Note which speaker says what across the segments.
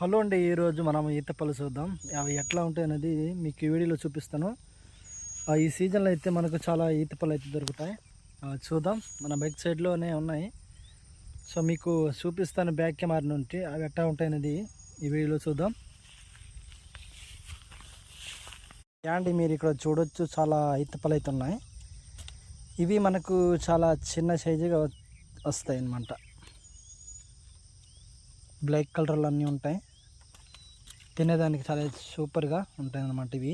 Speaker 1: Hello అండి ఈరోజు మనం ఈత పళ్ళు చూద్దాం. అవి ఎట్లా ఉంటాయి అనేది మీకు వీడియోలో చూపిస్తాను. ఈ సీజన్లో అయితే మనకు చాలా ఈత పళ్ళు అయితే దొరుకుతాయి. చూద్దాం. మన బైక్ సైడ్లోనే ఉన్నాయి. సో మీకు చూపిస్తాను బ్యాక్ కెమెరా నుండి అవి ఎట్లా ఉంటాయి అనేది ఈ వీడియోలో చూద్దాం. యాండి మీరు ఇక్కడ చూడొచ్చు. చాలా ఈత పళ్ళు అయితే ఉన్నాయి. ఇవి మనకు చాలా చిన్న సైజుగా వస్తాయి అన్నమాట బ్లాక్ కలర్లు అన్నీ ఉంటాయి. తినేదానికి చాలా సూపర్గా ఉంటాయి అన్నమాట ఇవి.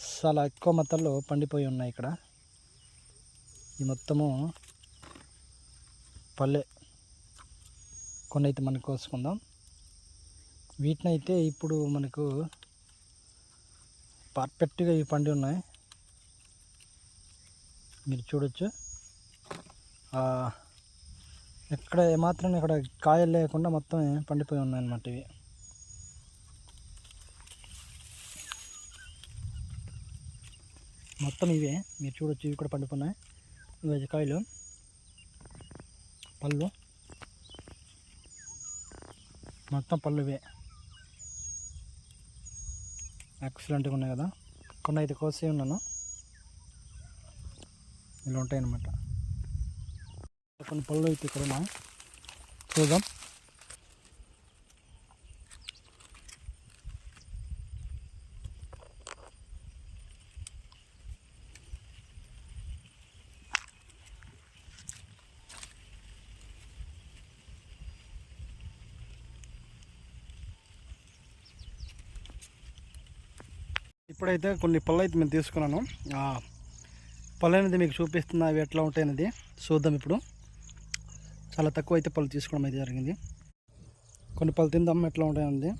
Speaker 1: చాలా ఎక్కువ మొత్తంలో పండిపోయి ఉన్నాయి ఇక్కడ. ఈ మొత్తము పల్లె కొన్ని అయితే మనం కోసుకుందాం. వీటిని అయితే ఇప్పుడు మనకు పర్ఫెక్ట్గా ఇవి పండి ఉన్నాయి. మీరు చూడొచ్చు. ఎక్కడ ఏమాత్రం ఇక్కడ కాయలు లేకుండా మొత్తం పండిపోయి ఉన్నాయి అన్నమాట ఇవి. మొత్తం ఇవే. మీరు చూడొచ్చు ఇవి కూడా పండుకున్నాయి. ఇవి కాయలు పళ్ళు. మొత్తం పళ్ళు ఇవే. ఎక్సలెంట్గా ఉన్నాయి కదా. కొన్ని అయితే కోసి ఉన్నాను. ఇలా ఉంటాయి అన్నమాట కొన్ని పళ్ళు అయితే ఇక్కడ చూద్దాం. ఇప్పుడైతే కొన్ని పళ్ళు అయితే మేము తీసుకున్నాను. పళ్ళు అనేది మీకు చూపిస్తున్నా అవి ఎట్లా ఉంటాయి అనేది చూద్దాం ఇప్పుడు. చాలా తక్కువ అయితే పళ్ళు తీసుకోవడం అయితే జరిగింది. కొన్ని పళ్ళు తిందాం ఎట్లా ఉంటాయనేది.